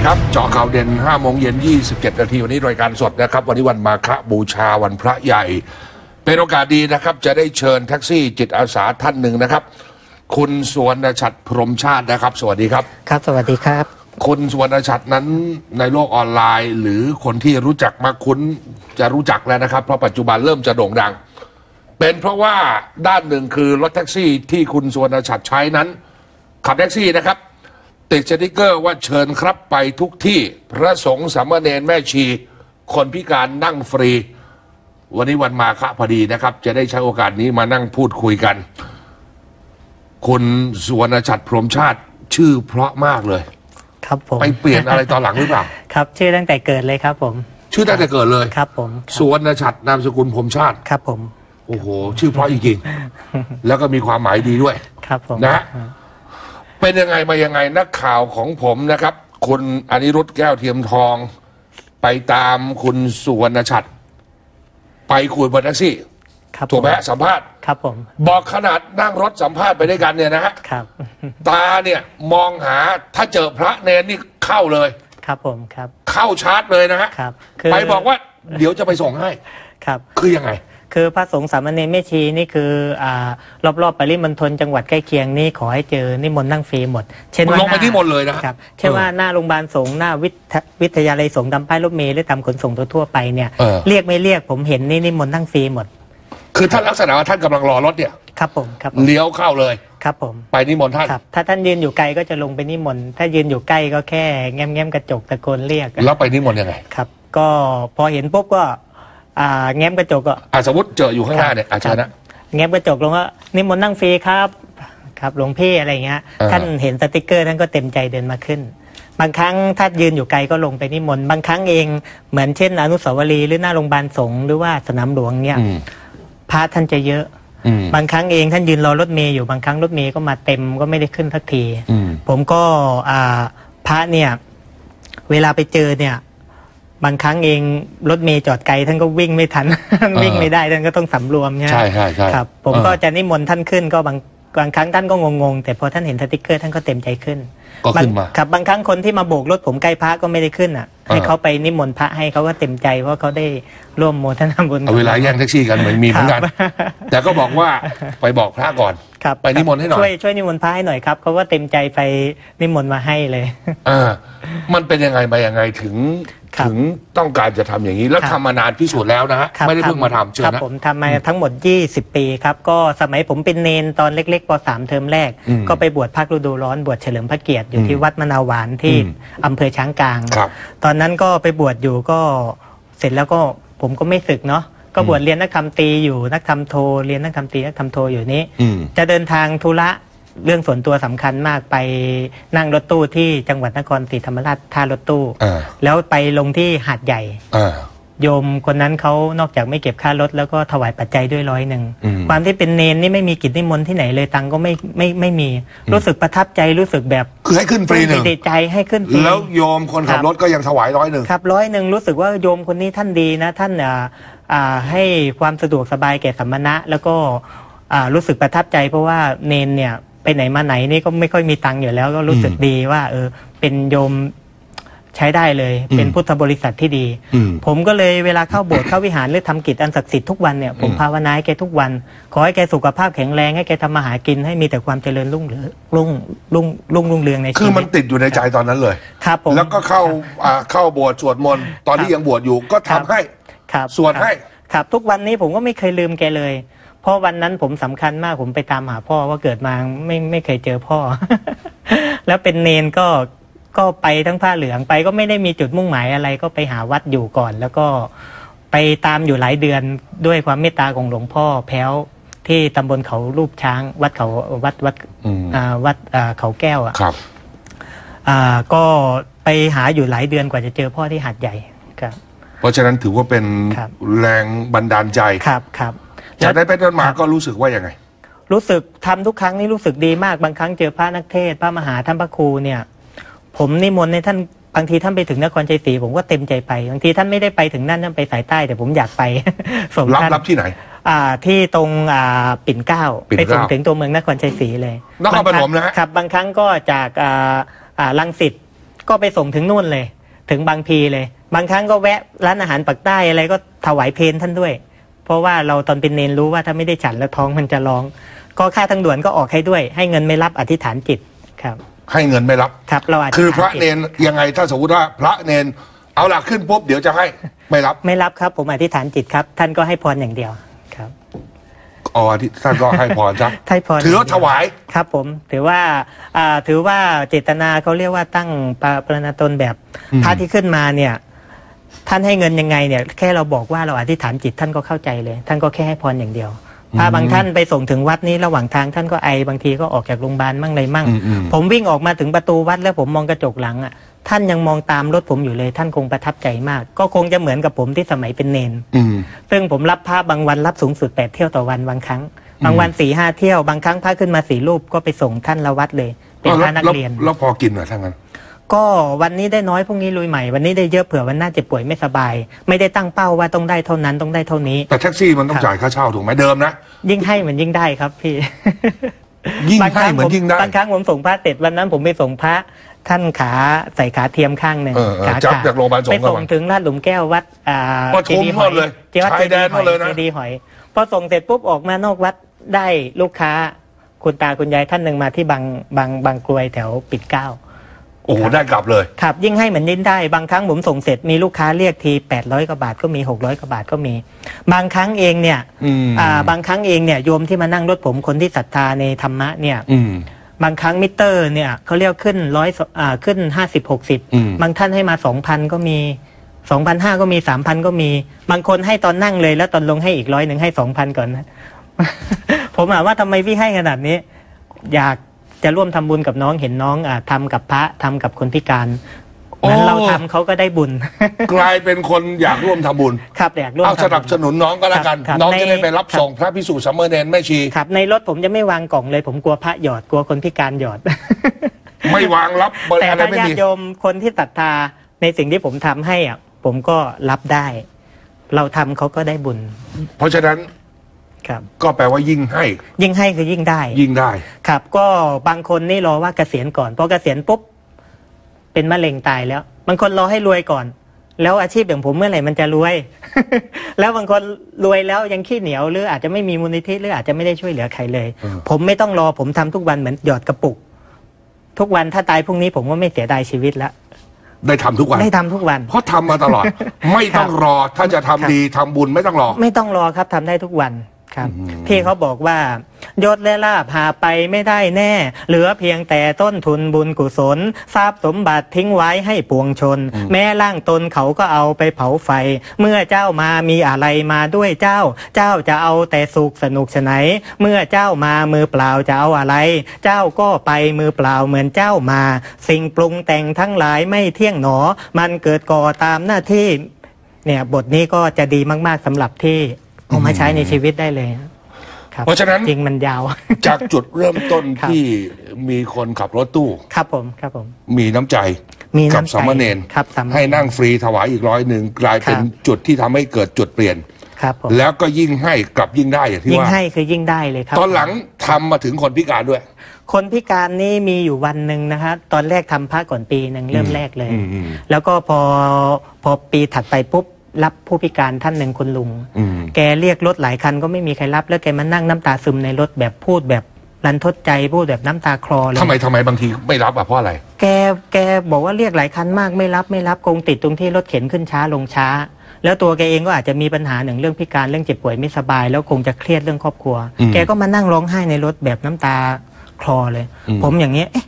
สวัสดีครับเจาะข่าวเด่น5โมงเย็น 27 นาทีวันนี้รายการสดนะครับ วันนี้วันมาฆบูชาวันพระใหญ่ เป็นโอกาสดีนะครับ จะได้เชิญแท็กซี่จิตอาสาท่านหนึ่งนะครับ คุณสวนชัดพรหมชาตินะครับ สวัสดีครับ ครับสวัสดีครับ คุณสวนชัดนั้นในโลกออนไลน์ หรือคนที่รู้จักมาคุ้นจะรู้จักแล้วนะครับ เพราะปัจจุบันเริ่มจะโด่งดัง เป็นเพราะว่าด้านหนึ่งคือรถแท็กซี่ที่คุณสวนชัดใช้นั้น ขับแท็กซี่นะครับ ติดสติกเกอร์ว่าเชิญครับไปทุกที่ พระสงฆ์สามเณรแม่ชี คนพิการนั่งฟรี วันนี้วันมาฆพอดีนะครับ จะได้ใช้โอกาสนี้มานั่งพูดคุยกัน คุณสุวรรณชัดพรหมชาติชื่อเพราะมากเลย ครับผมไปเปลี่ยนอะไรตอนหลังหรือเปล่า ครับ ชื่อตั้งแต่เกิดเลยครับผม ชื่อตั้งแต่เกิดเลยครับผมสุวรรณชัดนามสกุลพรหมชาติครับผมโอ้โห ชื่อเพราะจริงๆแล้วก็มีความหมายดีด้วย ครับผมนะฮะ เป็นยังไงมายังไงนักข่าวของผมนะครับ คุณอนิรุตแก้วเทียมทอง ไปตามคุณสุวรรณชัดไปคุยบนแท็กซี่ครับถูกไหมผฮะสัมภาษณ์ ครับผม บอกขนาดนั่งรถสัมภาษณ์ไปด้วยกันเนี่ยนะฮะครับ ตาเนี่ยมองหาถ้าเจอพระเนรนี่เข้าเลย ครับผมครับ เข้าชาร์จเลยนะฮะครับไปบอกว่าเดี๋ยวจะไปส่งให้ ครับ คือยังไง คือพระสงฆ์สามเณรแม่ชีนี่คืออ่ารอบๆปริมณฑลจังหวัดใกล้เคียงนี่ขอให้เจอนิมนต์นั่งฟรีหมด เช่นว่าลงไปหานิมนต์เลยนะครับ เช่นว่าหน้าโรงพยาบาลสงฆ์หน้าวิทยวิทยาลัยสงฆ์ตามป้ายรถเมล์หรือตามขนส่งทั่วๆไปเนี่ยเออเรียกไม่เรียกผมเห็นนี่นิมนต์นั่งฟรีหมด คือท่านลักษณะว่าท่านกำลังรอรถเนี่ยครับผมครับผมเลี้ยวเข้าเลยครับผมไปนิมนต์ท่านครับถ้าท่านยืนอยู่ไกลก็จะลงไปนิมนต์ถ้ายืนอยู่ใกล้ก็แค่แง้มแง้มๆกระจกตะโกนเรียกแล้วไปนิมนต์ยังไงครับ ก็พอเห็นปุ๊บก็ อ่าแง้มกระจกก็อะสมมติเจออยู่ข้างหน้าเนี่ยอาจารย์นะ แง้มกระจกลงว่านิมนต์นั่งฟรีครับ ครับหลวงพี่อะไรอย่างเงี้ย อ่า ท่านเห็นสติกเกอร์ท่านก็เต็มใจเดินมาขึ้น บางครั้งถ้ายืนอยู่ไกลก็ลงไปนิมนต์บางครั้งเองเหมือนเช่นอนุสาวรีย์หรือหน้าโรงพยาบาลสงฆ์หรือว่าสนามหลวงเนี่ยอืมพระท่านจะเยอะ อืม บางครั้งเองท่านยืนรอรถเมย์อยู่บางครั้งรถเมย์ก็มาเต็มก็ไม่ได้ขึ้นสักที อืม ผมก็อ่าพระเนี่ย เวลาไปเจอเนี่ย บางครั้งเองรถเมย์จอดไกลท่านก็วิ่งไม่ทัน วิ่งไม่ได้ท่านก็ต้องสำรวมใช่ไหมใช่ใช่ใช่ครับ ผมเออก็จะนิมนต์ท่านขึ้นก็บางบางครั้งท่านก็งงๆ แต่พอท่านเห็นสติกเกอร์ท่านก็เต็มใจขึ้นก็ขึ้นมาบงครับบางครั้งคนที่มาโบกรถผมใกล้พระก็ไม่ได้ขึ้นอะ ให้เออเขาไปนิมนต์พระให้เขาก็เต็มใจเพราะเขาได้ร่วมโมทนาบุญเอาเวลาแย่งแท็กซี่กันเหมือนมีเหมือนกันครับแต่ก็บอกว่าไปบอกพระก่อนครับไปนิมนต์ให้หน่อยช่วยช่วยนิมนต์พระให้หน่อยครับเขาก็เต็มใจไปนิมนต์มาให้เลยอ่ามันเป็นยังไงมายังไงถึง ครับ ถึงต้องการจะทำอย่างนี้ แล้วครับทำมานานพิสูจน์แล้วนะฮะครับไม่ได้เพิ่งมาทำเชิญครับนะ ผมทำมาทั้งหมด 20 ปีครับ ก็สมัยผมเป็นเนนตอนเล็กๆป .3 เทอมแรก อืมก็ไปบวชภาคฤดูร้อน บวชเฉลิมพระเกียรติอยู่ที่อืมวัดมะนาวหวานที่อืมอำเภอช้างกลาง ครับตอนนั้นก็ไปบวชอยู่ก็เสร็จแล้วก็ผมก็ไม่ศึกเนาะก็บวชเรียนนักธรรมตรีอยู่นักธรรมโทเรียนนักธรรมตรีนักธรรมโทอยู่นี้ อืม จะเดินทางธุระ เรื่องส่วนตัวสำคัญมากไปนั่งรถตู้ที่จังหวัดนครศรีธรรมราชท่ารถตู้อ่าแล้วไปลงที่หาดใหญ่อ่าโยมคนนั้นเขานอกจากไม่เก็บค่ารถแล้วก็ถวายปัจจัยด้วยร้อยหนึ่งอืมความที่เป็นเนนนี่ไม่มีกิจนิมนต์ที่ไหนเลยตังค์ก็ไม่ไม่ไม่มี รู้สึกประทับใจรู้สึกแบบ คือให้ขึ้นฟรีหนึ่งดีใจให้ขึ้นฟรีแล้วโยมคนขับครับรถก็ยังถวายร้อยหนึ่งครับร้อยหนึ่งรู้สึกว่าโยมคนนี้ท่านดีนะท่านอ่าอ่าให้ความสะดวกสบายแก่สัมมณะแล้วก็อ่ารู้สึกประทับใจเพราะว่าเนนเนี่ย ไปไหนมาไหนนี่ก็ไม่ค่อยมีตังค์อยู่แล้วก็รู้สึกอืมดีว่า เออ เป็นโยมใช้ได้เลย เป็นอืมพุทธบริษัทที่ดีอืมผมก็เลยเวลาเข้าโบสถ์เข้าวิหารหรือทำกิจอันศักดิ์สิทธิ์ทุกวันเนี่ยผมอืมภาวนาให้แกทุกวัน ขอให้แกสุขภาพแข็งแรงให้แกทำมาหากินให้มีแต่ความเจริญรุ่งเรืองรุ่งรุ่งรุ่งรุ่งเรืองในชีคือวิมันตติดอยู่ในใจตอนนั้นเลยครับผมแล้วก็เข้าอ่าเข้าโบสถ์สวดมนต์ตอนที่ครับยังบวชอยู่ก็ทำให้ครับสวดครับให้ครับ ทุกวันนี้ผมก็ไม่เคยลืมแกเลย เพราะวันนั้นผมสำคัญมากผมไปตามหาพ่อว่าเกิดมาไม่ไม่เคยเจอพ่อ แล้วเป็นเนนก็ก็ไปทั้งผ้าเหลืองไปก็ไม่ได้มีจุดมุ่งหมายอะไรก็ไปหาวัดอยู่ก่อน แล้วก็ไปตามอยู่หลายเดือนด้วยความเมตตาของหลวงพ่อแพ้วที่ตำบลเขารูปช้าง วัดเขาวัดวัดอืมอ่าวัดอ่าเขาแก้วอะครับอ่าก็ไปหาอยู่หลายเดือนกว่าจะเจอพ่อที่หาดใหญ่ครับ เพราะฉะนั้นถือว่าเป็นครับแรงบันดาลใจครับครับ จากนั้นไปต้นมาครับก็รู้สึกว่ายังไง รู้สึกทำทุกครั้งนี่รู้สึกดีมากบางครั้งเจอพระนักเทศน์พระมหาท่านพระครูเนี่ย ผมนิมนต์ในท่านบางทีท่านไปถึงนครชัยศรีผมก็เต็มใจไปบางทีท่านไม่ได้ไปถึงนั่นท่านไปสายใต้แต่ผมอยากไปสมรับท่านรับที่ไหน อ่าที่ตรงอ่าปิ่นเกล้าปิ่นไปเกล้าส่งถึงตัวเมืองนครชัยศรีเลยนครปฐมนะฮะครับบางครั้งก็จากอ่าอ่าลังสิตก็ไปส่งถึงนู่นเลย ถึงบางพีเลย บางครั้งก็แวะร้านอาหารปักใต้อะไรก็ถวายเพลท่านด้วย เพราะว่าเราตอนเป็นเนนรู้ว่าถ้าไม่ได้ฉันแล้วท้องมันจะร้อง ก็ค่าทางด่วนก็ออกให้ด้วย ให้เงินไม่รับอธิษฐานจิตครับ ให้เงินไม่รับครับ เราอธิษฐานคือพระจิตเนนยังไงถ้าสมมติว่าพระเนนเอาหลักขึ้นปุ๊บเดี๋ยวจะให้ไม่รับไม่รับครับ ผมอธิษฐานจิตครับ ท่านก็ให้พรอย่างเดียวครับอ๋อที่ท่านก็ให้พรซะให้พรถือว่าย่งเดีถวายครับ ผมถือว่าอ่าถือว่าเจตนาเขาเรียกว่าตั้งปาปรณตนแบบอืมพระที่ขึ้นมาเนี่ย ท่านให้เงินยังไงเนี่ยแค่เราบอกว่าเราอธิษฐานจิตท่านก็เข้าใจเลย ท่านก็แค่ให้พรอย่างเดียวพระบางท่านไปส่งถึงวัดนี้ระหว่างทางท่านก็ไอบางทีก็ออกจากโรงพยาบาลมั่งอะไรมั่งอืมอืมผมวิ่งออกมาถึงประตูวัดแล้วผมมองกระจกหลังอะท่านยังมองตามรถผมอยู่เลย ท่านคงประทับใจมาก ก็คงจะเหมือนกับผมที่สมัยเป็นเนนอืมซึ่งผมรับพระบางวันรับสูงสุดแปดเที่ยวต่อวันบางครั้ง บางวันสี่ห้าเที่ยวบางครั้งพระขึ้นมาสี่รูปก็ไปส่งท่านละวัดเลย เป็นพระนักแล้วเรียนแล้วพอกินเหรอทั้างนั้น ก็วันนี้ได้น้อยพรุ่งนี้ลุยใหม่ วันนี้ได้เยอะเผื่อวันหน้าเจ็บป่วยไม่สบาย ไม่ได้ตั้งเป้าว่าต้องได้เท่านั้นต้องได้เท่านี้ แต่แท็กซี่มันต้องครับจ่ายค่าเช่าถูกไหมเดิมนะ ยิ่งให้เหมือนยิ่งได้ครับพี่ ยิ่งบาคให้รั้เหมือนผยิ่งได้บางครั้งผมส่งพระเสร็จวันนั้นผมไปส่งพระท่านขาใส่ขาเทียมข้างหนึ่งเออเออขาจับขจากโรงพยาบาลสงฆ์ไปกลับส่งมาถึงลาดหลุมแก้ววัดอ่าปทุมเจดีย์หโน่อยนเลยเจวัดชายแดนโน่นเลยนะ เจดีย์หอยพอส่งเสร็จปุ๊บออกมานอกวัดได้ลูกค้า คุณตาคุณยายท่านหนึ่งมาที่บางบางบางกรวยแถวปิดเกล้า โอ้โหได้กลับเลย ครับยิ่งให้เหมือนยิ่งได้บางครั้งผมส่งเสร็จมีลูกค้าเรียกที 800กว่าบาทก็มี 600กว่าบาทก็มี บางครั้งเองเนี่ยอืม อ่าบางครั้งเองเนี่ยโยมที่มานั่งรถผมคนที่ศรัทธาในธรรมะเนี่ย อืม บางครั้งมิเตอร์เนี่ยเขาเรียกขึ้นร้อยอ่าขึ้นห้าสิบหกสิบอืม บางท่านให้มาสองพันก็มีสองพันห้าก็มีสามพันก็มี บางคนให้ตอนนั่งเลยแล้วตอนลงให้อีกร้อยหนึ่งให้สองพันก่อนนะ ผมถามว่าทำไมพี่ให้ขนาดนี้ อยาก จะร่วมทำบุญกับน้องเห็นน้องอ่าทำกับพระทำกับคนพิการโอ้นั้นเราทำเขาก็ได้บุญ กลายเป็นคนอยากร่วมทำบุญ ครับอยากร่วมเอาทำสนับสนุนน้องก็แล้วกันครับน้องในจะได้ไปรับครับส่งพระพิสุสัมเมอร์เนนแม่ชีครับ ในรถผมจะไม่วางกล่องเลย ผมกลัวพระหยอดกลัวคนพิการหยอด ไม่วางรับเบอร์แต่อะไรถ้าไม่ญามีติโยมคนที่ศรัทธาในสิ่งที่ผมทำให้อะผมก็รับได้ เราทำเขาก็ได้บุญ เพราะฉะนั้น ครับก็แปลว่ายิ่งให้ ยิ่งให้คือยิ่งได้ ยิ่งได้ ครับ ก็บางคนนี่รอว่าเกษียณก่อนพอเกษียณปุ๊บเป็นมะเร็งตายแล้ว บางคนรอให้รวยก่อน แล้วอาชีพอย่างผมเมื่อไหร่มันจะรวย แล้วบางคนรวยแล้วยังขี้เหนียวหรืออาจจะไม่มีมูลนิธิหรืออาจจะไม่ได้ช่วยเหลือใครเลย อืม ผมไม่ต้องรอผมทำทุกวันเหมือนหยอดกระปุก ทุกวันถ้าตายพรุ่งนี้ผมก็ไม่เสียดายชีวิตแล้วได้ทำทุกวัน ได้ทำทุกวัน เพราะทำมาตลอด ไม่ต้องรอถ้าจะทำครับดีทำบุญไม่ต้องรอ ไม่ต้องรอครับทำได้ทุกวัน ครับอืมพี่เขาบอกว่ายศและลาภหาไปไม่ได้แน่ เหลือเพียงแต่ต้นทุนบุญกุศล ทรัพย์สมบัติทิ้งไว้ให้ปวงชน แม้ร่างตนเขาก็เอาไปเผาไฟ เมื่อเจ้ามามีอะไรมาด้วยเจ้า เจ้าจะเอาแต่สุขสนุกฉะไหน เมื่อเจ้ามามือเปล่าจะเอาอะไร เจ้าก็ไปมือเปล่าเหมือนเจ้ามา สิ่งปรุงแต่งทั้งหลายไม่เที่ยงหนอ มันเกิดก่อตามหน้าที่เนี่ยบทนี้ก็จะดีมาก ๆสำหรับที่ เอามาใช้ในชีวิตได้เลยครับ เพราะฉะนั้นจริงมันยาว จากจุดเริ่มต้นครับที่มีคนขับรถตู้ ครับผมครับผม มีน้ำใจมีกับน้ำใจสามเณรครับสามเณรให้นั่งฟรีถวายอีกร้อยหนึ่งกลายเป็นครับจุดที่ทำให้เกิดจุดเปลี่ยนครับผมแล้วก็ยิ่งให้กลับยิ่งได้อย่างที่ยิ่งว่าให้คือยิ่งได้เลยครับ ตอนหลังทำมาถึงคนพิการด้วย คนพิการนี่มีอยู่วันหนึ่งนะฮะตอนแรกทำพระก่อนปีหนึ่งเริ่มแรกเลยอืมอืมแล้วก็พอพอปีถัดไปปุ๊บ รับผู้พิการท่านหนึ่งคุณลุงอืมแกเรียกรถหลายคันก็ไม่มีใครรับ แล้วแกมานั่งน้ำตาซึมในรถแบบพูดแบบรันทดใจพูดแบบน้ำตาคลอเลยทำไมทำไมบางทีไม่รับอะเพราะอะไร แกแกบอกว่าเรียกหลายคันมากไม่รับไม่รับคงติดตรงที่รถเข็นขึ้นช้าลงช้า แล้วตัวแกเองก็อาจจะมีปัญหาหนึ่งเรื่องพิการเรื่องเจ็บป่วยไม่สบาย แล้วคงจะเครียดเรื่องครอบครัวอืมแกก็มานั่งร้องไห้ในรถแบบน้ำตาคลอเลยอืมผมอย่างนี้ยเอ๊ะ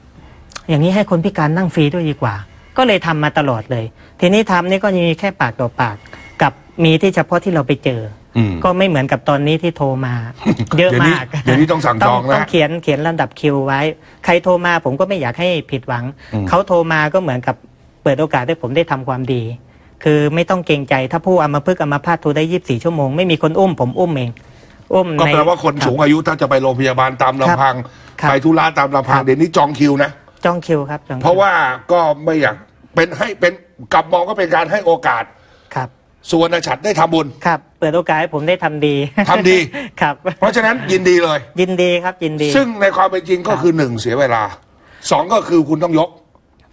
อย่างนี้ให้คนพิการนั่งฟรีด้วยดีกว่า ก็เลยทำมาตลอดเลย ทีนี้ทำนี่ก็มีแค่ปากต่อปาก กับมีที่เฉพาะที่เราไปเจออืมก็ไม่เหมือนกับตอนนี้ที่โทรมาเยอะมากเดี๋ยวนี้เดี๋ยวนี้ต้องสั่งจองนะต้องเขียนเขียนลำดับคิวไว้ ใครโทรมาผมก็ไม่อยากให้ผิดหวังอืมเขาโทรมาก็เหมือนกับเปิดโอกาสให้ผมได้ทำความดี คือไม่ต้องเกรงใจถ้าผู้อามาพึกษ์อามาพาตโทรได้ยี่บสี่ชั่วโมงไม่มีคนอุ้มผมอุ้มเองอุ้มก็ในแปลว่าคนสูงอายุถ้าจะไปโรงพยาบาลตามลำพังครับไปธุระตามลำพังครับเดี๋ยวนี้จองคิวนะ จองคิวครับจองคิเพราะว่าก็ไม่อยากเป็นให้เป็นกลับมองก็เป็นการให้โอกาสครับส่วนฉัดได้ทำบุญ ครับ เปิดโอกาสให้ผมได้ทำดีทำดี ครับ เพราะฉะนั้นยินดีเลย ยินดีครับยินดีซึ่งในความเป็นจริงก็คือหนึ่งเสียเวลาสองก็คือคุณต้องยก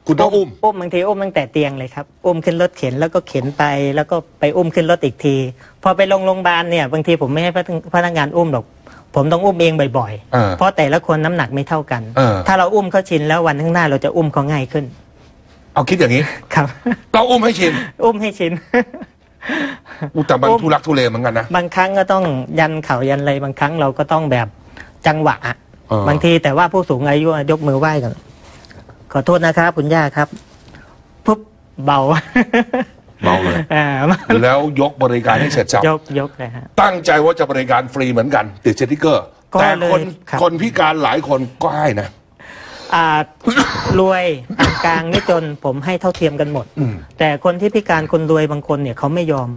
คุณต้องอุ้ม อุ้มบางทีอุ้มตั้งแต่เตียงเลยครับอุ้มขึ้นรถเข็นแล้วก็เข็นไป แล้วก็ไปอุ้มขึ้นรถอีกที พอไปลงโรงพยาบาลเนี่ยบางทีผมไม่ให้พนักงานอุ้มหรอก ผมต้องอุ้มเองบ่อยเออ ๆ เพราะแต่ละคนน้ำหนักไม่เท่ากัน เออ ถ้าเราอุ้มเขาชินแล้ววันข้างหน้าเราจะอุ้มเขาง่ายขึ้น เอาคิดอย่างนี้ ครับต้องอุ้มให้ชินอุ้มให้ชิน อุยแต่มันอุ้ม ทุลักทุเลเหมือนกันนะ บางครั้งก็ต้องยันเข่ายันอะไรบางครั้งเราก็ต้องแบบจังหวะอะเออ บางทีแต่ว่าผู้สูงอายุอะยกมือไหว้กันขอโทษนะครับ คุณย่าครับปุ๊บเบา เบาเลย อ่าแล้วยกบริการให้เสร็จสับยกยกเลยฮะ ตั้งใจว่าจะบริการฟรีเหมือนกัน ติดสติกเกอร์ ก็แต่เลยคนครับ คนพิการหลายคนก็ให้นะ อ่ารวยปานกลางนี่จนผมให้เท่าเทียมกันหมดอืมแต่คนที่พิการคนรวยบางคนเนี่ยเขาไม่ยอม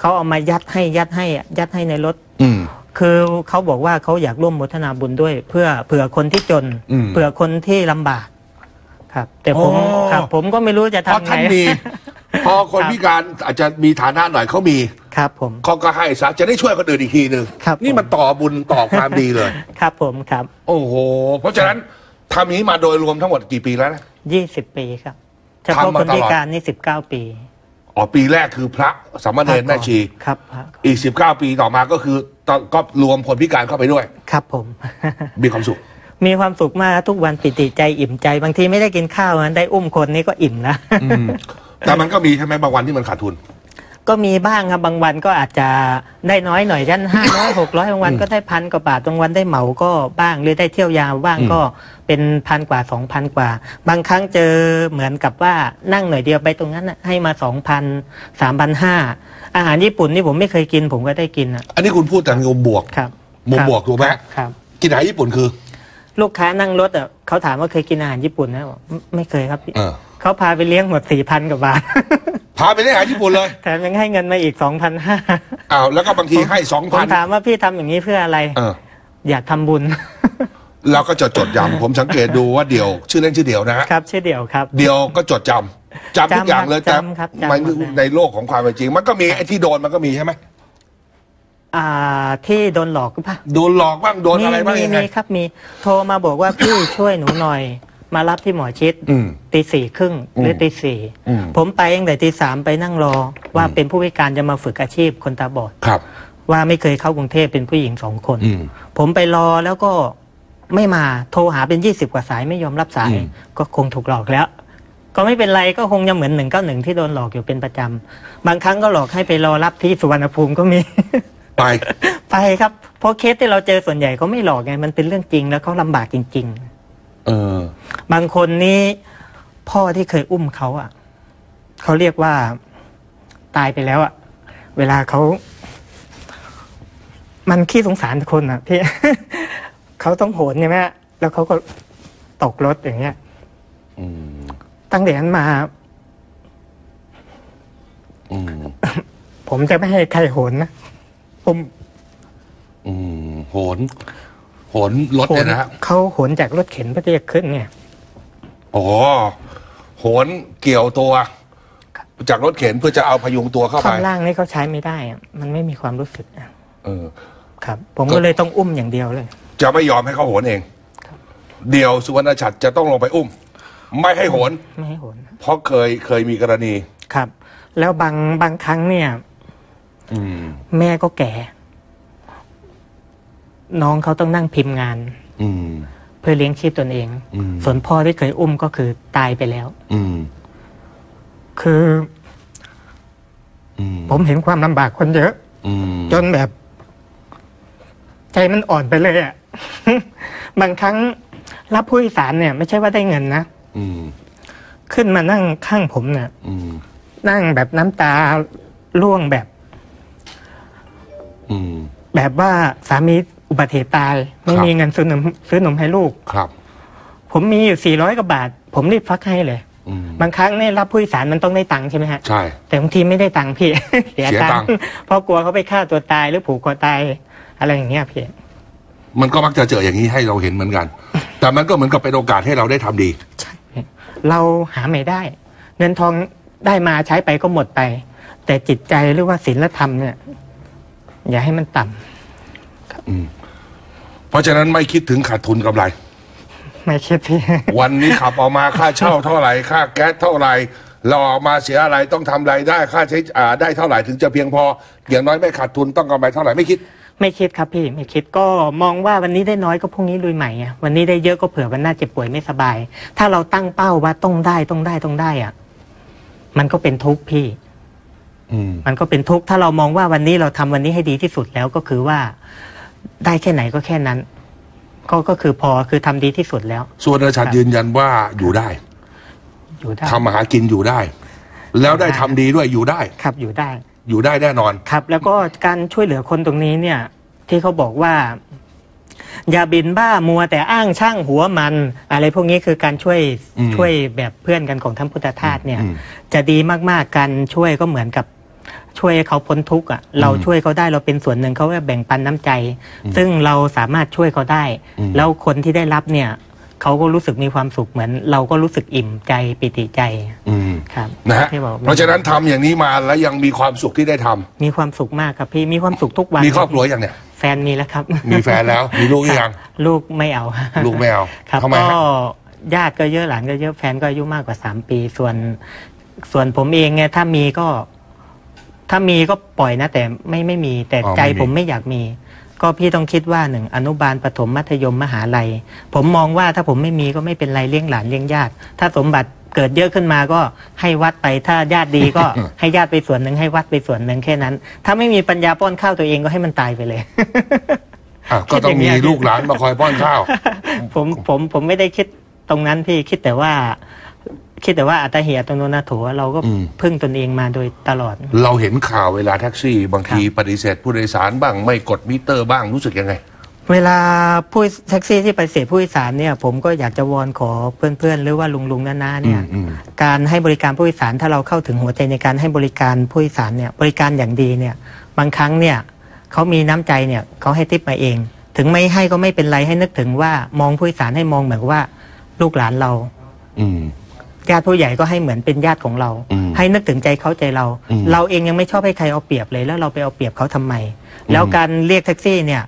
เขาเอามายัดให้ยัดให้อะยัดให้ในรถ อืม คือเขาบอกว่าเขาอยากร่วมโมทนาบุญด้วย เพื่อเผื่อคนที่จน อืมเผื่อคนที่ลำบาก ครับ แต่ผมอ๋อ ครับ ผมก็ไม่รู้จะเพราะทำไง ท่านมี พอคนครับพิการอาจจะมีฐานะหน่อยเขามีครับผมเขาก็ให้ซะจะได้ช่วยคนอื่นอีกทีหนึ่งครับนี่มันต่อบุญต่อความดีเลย ครับผมครับ โอ้โห เพราะฉะนั้นทำนี้มาโดยรวมทั้งหมดกี่ปีแล้วนะ ยี่สิบปีครับเฉพาะทำมาคนตลอด พิการนี่สิบเก้าปี อ๋อปีแรกคือพระสามเณรแม่ชี ครับครับอีกสิบเก้าปีต่อมาก็คือตอนก็รวมคนพิการเข้าไปด้วย ครับผม มีความสุข มีความสุขมากทุกวันปิติใจอิ่มใจ บางทีไม่ได้กินข้าวนะได้อุ้มคนนี้ก็อิ่มแล้วอืม แต่มันก็มีใช่ไหมบางวันที่มันขาดทุน ก็มีบ้างครับบางวันก็อาจจะได้น้อยหน่อยชั้นห้าร้อยหกร้อยบางวันก็ได้พันกว่าบาทบางวันได้เหมาก็บ้างหรือได้เที่ยวยาวบ้างอืมก็เป็นพันกว่าสองพันกว่า บางครั้งเจอเหมือนกับว่านั่งหน่อยเดียวไปตรงนั้นน่ะให้มาสองพันสามพันห้าอาหารญี่ปุ่นนี่ผมไม่เคยกินผมก็ได้กินอะอันนี้คุณพูดแต่มุมบวกครับมุมครับวกถูกไหมครับ กินอาหารญี่ปุ่นคือ ลูกค้านั่งรถอะเขาถามว่าเคยกินอาหารญี่ปุ่นนะบอกไม่ไม่เคยครับพี่ เออเขาพาไปเลี้ยงหมดสี่พันกว่าบาท พาไปได้อาหารญี่ปุ่นเลย แถมยังให้เงินมาอีกสองพันห้าอ้าวแล้วก็บางทีให้สองผมพันถามว่าพี่ทำอย่างนี้เพื่ออะไรเอออยากทำบุญเราก็จดจดจำผมสังเกตดูว่าเดี่ยว ชื่อเล่นชื่อเดี่ยวนะฮะครับ ชื่อเดียวครับ เดี่ยวก็จดจำจำทุกอย่างเลยจำแต่ครับจำมันหมดเลยในโลกของความเป็นจริง มันก็มีไอ้ที่โดนมันก็มีใช่ไหมอ่าที่โดนหลอกหรือเปล่าโดนหลอกบ้างโดนอะไรบ้างมียังไงมีครับมีโทรมาบอกว่าพี่ช่วยหนูหน่อย มารับที่หมอชิดอืมตีสี่ครึ่งหรือมตีสี่อืมผมไปตั้งแต่ตีสามไปนั่งรอว่าเป็นผู้พิการจะมาฝึกอาชีพคนตาบอดครับ ว่าไม่เคยเข้ากรุงเทพเป็นผู้หญิงสองคนอืมผมไปรอแล้วก็ไม่มาโทรหาเป็นยี่สิบกว่าสายไม่ยอมรับสายอืมก็คงถูกหลอกแล้ว ก็ไม่เป็นไรก็คงจะเหมือนหนึ่งเก้าหนึ่งที่โดนหลอกอยู่เป็นประจำบางครั้งก็หลอกให้ไปรอรับที่สุวรรณภูมิก็มีไปไปครับเพราะเคสที่เราเจอส่วนใหญ่เขาไม่หลอกไงมันเป็นเรื่องจริงแล้วเขาลำบากจริงเออๆ บางคนนี่พ่อที่เคยอุ้มเขาอะเขาเรียกว่าตายไปแล้วอะ เวลาเขา มันขี้สงสารคนอะพี่เขาต้องโหนใช่ไหมฮะแล้วเขาก็ตกรถอย่างเงี้ยอืมตั้งแต่นั้นมาอืมผมจะไม่ให้ใครโหนนะผมอืมโหน โหนรถโหเนี่นยนะฮะเขาโหนจากรถเข็นเพื่อที่จะขึ้นเนี่ย โอ้โหโหนเกี่ยวตัว จากรถเข็นเพื่อจะเอาพยุงตัวเข้าไปท่อนล่างนี่เขาใช้ไม่ได้อะมันไม่มีความรู้สึกอะเออ ครับ ผมก็เลยต้องอุ้มอย่างเดียวเลย จะไม่ยอมให้เขาโหนเอง เดียวสุวรรณชัดจะต้องลงไปอุ้ม ไม่ให้โหน ไม่ให้โหน เพราะเคยเคยมีกรณีครับ แล้วบางบางครั้งเนี่ยอืมแม่ก็แก่ น้องเขาต้องนั่งพิมพ์งาน อืมเพื่อเลี้ยงชีพตนเองอืมส่วนพ่อที่เคยอุ้มก็คือตายไปแล้วอืมคืออืมผมเห็นความลำบากคนเยอะอืมจนแบบ ใจมันอ่อนไปเลยอะ่ะ บางครั้งรับผู้โดยสารเนี่ย ไม่ใช่ว่าได้เงินนะอืมขึ้นมานั่งข้างผมเนี่ยอืมนั่งแบบน้ำตาร่วงแบบอืมแบบว่าสามี อุบัติเหตุตาย ไม่ครับมีเงินซื้อนมซื้อนมให้ลูกครับ ผมมีอยู่สี่ร้อยกว่าบาท ผมรีบฟักให้เลย อืม บางครั้งเนี่ยรับผู้โดยสารมันต้องได้ตังค์ใช่ไหมฮะ ใช่ แต่บางทีไม่ได้ตังค์พี่ เสียเสียตัตังงค์ ค์เพราะกลัวเขาไปฆ่าตัวตายหรือผูกคอตายอะไรอย่างเงี้ยพี่ มันก็มักจะเจออย่างนี้ให้เราเห็นเหมือนกัน แต่มันก็เหมือนกับเป็นโอกาสให้เราได้ทำดี ใช่เราหาไม่ได้ เงินทองได้มาใช้ไปก็หมดไป แต่จิตใจหรือว่าศีลธรรมเนี่ย อย่าให้มันต่ำ เพราะฉะนั้นไม่คิดถึงขาดทุนกำไร ไม่คิดพี่ วันนี้ขับออกมาค่าเช่าเท่าไหร่ ค่าแก๊สเท่าไหร่ เราออกมาเสียอะไรต้องทำรายได้ค่าใช้อ่าได้เท่าไหร่ถึงจะเพียงพอ อย่างน้อยไม่ขาดทุนต้องกำไรเท่าไหร่ไม่คิด ไม่คิดครับพี่ ไม่คิดก็มองว่าวันนี้ได้น้อยก็พรุ่งนี้ลุยใหม่อะวันนี้ได้เยอะก็เผื่อวันหน้าเจ็บป่วยไม่สบาย ถ้าเราตั้งเป้าว่าต้องได้ต้องได้ต้องได้อะมันก็เป็นทุกข์พี่อืมมันก็เป็นทุกข์ถ้าเรามองว่าวันนี้เราทำวันนี้ให้ดีที่สุดแล้วก็คือว่า ได้แค่ไหนก็แค่นั้น ก็ก็คือพอคือทำดีที่สุดแล้ว ส่วนอาจารย์ยืนยันว่าอยู่ได้อยู่ได้ทำมาหากินอยู่ได้ แล้วได้ทำดีด้วยอยู่ได้ ครับอยู่ได้ อยู่ได้แน่นอน ครับ แล้วก็การช่วยเหลือคนตรงนี้เนี่ย ที่เขาบอกว่า อย่าบินบ้ามัวแต่อ้างช่างหัวมัน อะไรพวกนี้คือการช่วยอืมช่วยแบบเพื่อนกันของท่านพุทธทาสเนี่ย อืม จะดีมากๆการช่วยก็เหมือนกับ ช่วยให้เขาพ้นทุกข์อะเราช่วยเขาได้เราเป็นส่วนหนึ่งเขาก็แบ่งปันน้ำใจ ซึ่งเราสามารถช่วยเขาได้อืมแล้วคนที่ได้รับเนี่ยเขาก็รู้สึกมีความสุขเหมือน เราก็รู้สึกอิ่มใจปิติใจอืมครับนะฮะที่บอกเพราะฉะนั้นทำอย่างนี้มาแล้วยังมีความสุขที่ได้ทำมีความสุขมากครับพี่มีความสุขทุกวันมีครอบครัวอย่างเนี่ยแฟนมีแล้วครับ มีแฟนแล้วมีลูกหรือยังลูกไม่เอา ลูกไม่เอาครับทำไมก็ฮะญาติก็เยอะหลานก็เยอะแฟนก็อายุมากกว่าสามปี ส่วน ส่วนผมเองเนี่ยถ้ามีก็ ถ้ามีก็ปล่อยนะ แต่ไม่ไม่มีแต่อ๋อใจไม่มี ผมไม่อยากมี ก็พี่ต้องคิดว่าหนึ่งอนุบาลประถมมัธยมมหาลัย ผมมองว่าถ้าผมไม่มีก็ไม่เป็นไรเลี้ยงหลานเลี้ยงญาติ ถ้าสมบัติเกิดเยอะขึ้นมาก็ให้วัดไปถ้าญาติดีก็ ให้ญาติไปส่วนหนึ่งให้วัดไปส่วนหนึ่งแค่นั้น ถ้าไม่มีปัญญาป้อนข้าวตัวเองก็ให้มันตายไปเลย อะก็ต้องมีลูกหลานมาคอยป้อนข้าว ผมผมผมไม่ได้คิดตรงนั้นพี่คิดแต่ว่า คิดแต่ว่าอัตเหียตรงโนนนะโถเราก็อืมพึ่งตนเองมาโดยตลอด เราเห็นข่าวเวลาแท็กซี่ บางทีปฏิเสธผู้โดยสารบ้างไม่กดมิเตอร์บ้างรู้สึกยังไง เวลาผู้แท็กซี่ที่ไปเสียผู้โดยสารเนี่ย ผมก็อยากจะวอนขอเพื่อนๆ หรือว่าลุงลุงๆน้าๆเนี่ยอืมอืมการให้บริการผู้โดยสารถ้าเราเข้าถึงหัวใจในการให้บริการผู้โดยสารเนี่ยบริการอย่างดีเนี่ยบางครั้งเนี่ยเขามีน้ำใจเนี่ยเขาให้ติปมาเอง ถึงไม่ให้ก็ไม่เป็นไรให้นึกถึงว่ามองผู้โดยสารให้มองเหมือนกับว่าลูกหลานเรา อืม ญาติผู้ใหญ่ก็ให้เหมือนเป็นญาติของเรา อืมให้นึกถึงใจเขาใจเรา อืมเราเองยังไม่ชอบให้ใครเอาเปรียบเลยแล้วเราไปเอาเปรียบเขาทำไม แล้วการเรียกแท็กซี่เนี่ย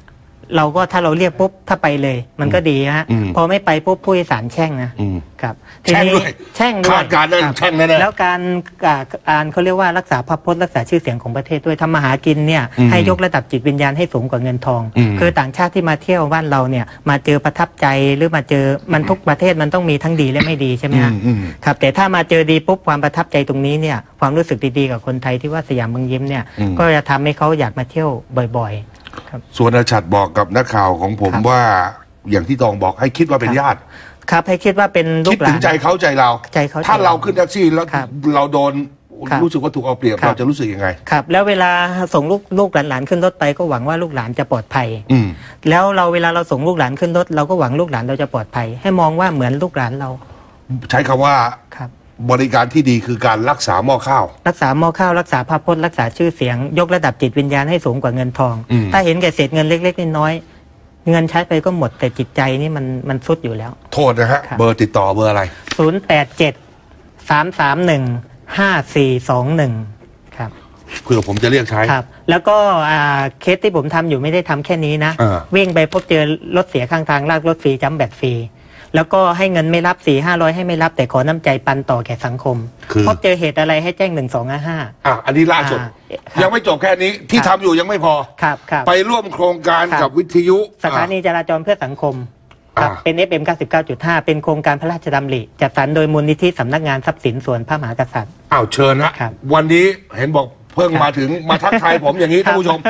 เราก็ถ้าเราเรียกปุ๊บถ้าไปเลย มันก็ดีฮะอืม พอไม่ไปปุ๊บผู้โดยสารแช่งนะอืม ครับแช่งด้วยแช่งด้วยคาดการณ์นั่นครับแช่งแน่ๆแล้วการอ่าการเขาเรียกว่ารักษาภาพพจน์รักษาชื่อเสียงของประเทศด้วยทำมาหากินเนี่ยอืมให้ยกระดับจิตวิญญาณให้สูงกว่าเงินทอง อืม คือต่างชาติที่มาเที่ยวบ้านเราเนี่ยมาเจอประทับใจหรือมาเจอมันทุกประเทศมันต้องมีทั้งดีและไม่ดีใช่ไหมอืฮะมอืม ครับแต่ถ้ามาเจอดีปุ๊บความประทับใจตรงนี้เนี่ยความรู้สึกดีๆกับคนไทยที่ว่าสยามเมืองยิ้มเนี่ยอืมก็จะทำให้เขาอยากมาเที่ยวบ่อย ส่วนอาชัดบอกกับนักข่าวของผมครับ ว่าอย่างที่ตองบอกให้คิดว่าเป็นญาติๆครับให้คิดว่าเป็นลูคิดกหลาถึนงใจเขาใจเรา ใจเขาใจถ้าเราขึ้นแท็กซี่แล้วครับเราโดนครับรู้สึกว่าถูกเอาเปรียบครับ เราจะรู้สึกยังไง ครับแล้วเวลาส่งลูกลูกหลานๆขึ้นรถไปก็หวังว่าลูกหลานจะปลอดภัย อืม แล้วเราเวลาเราส่งลูกหลานขึ้นรถเราก็หวังลูกหลานเราจะปลอดภัย ให้มองว่าเหมือนลูกหลานเราใช้คำว่าครับ บริการที่ดีคือการรักษาหม้อข้าว รักษาหม้อข้าวรักษาภาพพจน์รักษาชื่อเสียง ยกระดับจิตวิญญาณให้สูงกว่าเงินทอง อืม ถ้าเห็นแก่เศษเงินเล็กๆน้อยๆเงินใช้ไปก็หมดแต่จิตใจนี่มันมันสุดอยู่แล้ว โทษนะฮะ ครับ เบอร์ติดต่อเบอร์อะไรศูนย์แปดเจ็ดสามสามหนึ่งห้าสี่สองหนึ่งครับ เพื่อผมจะเรียกใช้ ครับ แล้วก็อ่าเคสที่ผมทำอยู่ไม่ได้ทำแค่นี้นะ อ่า วิ่งไปพบเจอรถเสียข้างทางลากรถฟรีจำแบตฟรี แล้วก็ให้เงินไม่รับสี่ห้าร้อยให้ไม่รับแต่ขอน้ำใจปันต่อแก่สังคมคือ พบเจอเหตุอะไรให้แจ้งหนึ่งสองห้า อะอันนี้ล่าสุด อ่าครับยังไม่จบแค่นี้ที่ครัทำบอยู่ยังไม่พอ ครับครับ ไปร่วมโครงการครับ กับวิทยุ สถานีจราจรเพื่อสังคมครับอ่า เป็น FM 99.5 เป็นโครงการพระราชดำริจัดสรรโดยมูลนิธิสำนักงานทรัพย์สินส่วนพระมหากษัตริย์ อ้าวเชิญนะครับ วันนี้เห็นบอกเพิ่งครับมาถึงมาทักทายผมอย่างนี้ครัท่าบนผู้ชม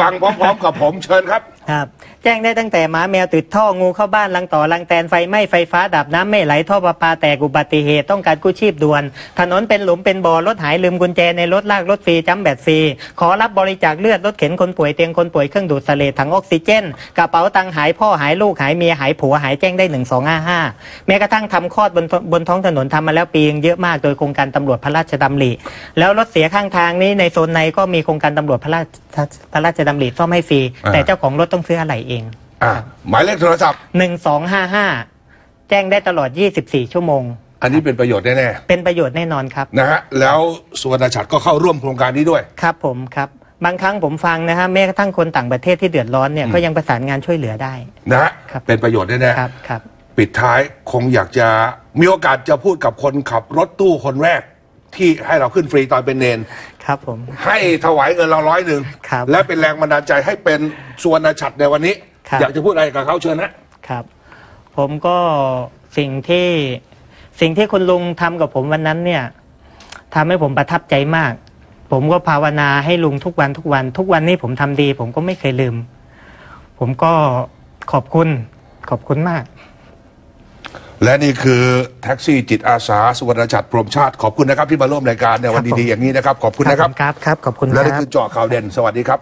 ฟังพร้อมๆกับผมเชิญครับ ครับ แจ้งได้ตั้งแต่หมาแมวติดท่องูเข้าบ้านลังต่อลังแตนไฟไหม้ไฟฟ้าดับน้ำไม่ไหลท่อประปาแตกอุบัติเหตุต้องการกู้ชีพด่วน ถนนเป็นหลุมเป็นบ่อรถหายลืมกุญแจในรถลากรถฟรีจ้ำแบตฟรีขอรับบริจาคเลือดรถเข็นคนป่วยเตียงคนป่วยเครื่องดูดสเลดถังออกซิเจน กระเป๋าตังหายพ่อหายลูกหายเมียหายผัวหายแจ้งได้หนึ่งสองห้าห้าแม้กระทั่งทำคลอดบนบนท้องถนนทำมาแล้วปีงเยอะมากโดยโครงการตำรวจพระราชดำริแล้วรถเสียข้างทางนี้ในโซนในก็มีโครงการตำรวจพระราชพระราชดำริซ่อมให้ฟรีแต่เจ้าของรถต้องซื้ออะไรเอง อะหมายเลขโทรศัพท์หนึ่งสองห้าห้าแจ้งได้ตลอด 24 ชั่วโมง อันนี้เป็นประโยชน์แน่เป็นประโยชน์แน่นอนครับๆนะฮะแล้วสุวรรณชัดก็เข้าร่วมโครงการนี้ด้วย ครับผมครับ บางครั้งผมฟังนะฮะแม้กระทั่งคนต่างประเทศที่เดือดร้อนเนี่ยอืมก็ยังประสานงานช่วยเหลือได้ นะฮะครับ เป็นประโยชน์แน่ครับครับ ๆปิดท้ายคงอยากจะมีโอกาสจะพูดกับคนขับรถตู้คนแรก ที่ให้เราขึ้นฟรีตอนเป็นเนน ครับผม ให้ถวายเงินเราร้อยหนึ่งครับและเป็นแรงบันดาลใจให้เป็นสวนฉัตรในวันนี้ ครับ อยากจะพูดอะไรกับเขาเชิญนะครับ ผมก็สิ่งที่สิ่งที่คุณลุงทำกับผมวันนั้นเนี่ยทำให้ผมประทับใจมาก ผมก็ภาวนาให้ลุงทุกวันทุกวัน ทุกวันนี้ผมทำดี ผมก็ไม่เคยลืม ผมก็ขอบคุณขอบคุณมาก และนี่คือแท็กซี่จิตอาสาสุวรรณชัดพรหมชาติ ขอบคุณนะครับที่มาร่วมรายการในวันครับผมดีๆอย่างนี้นะครับ ขอบคุณนะครับ ครับครับขอบคุณคและรับนี่คือเจาะข่าวเด่นสวัสดีครับ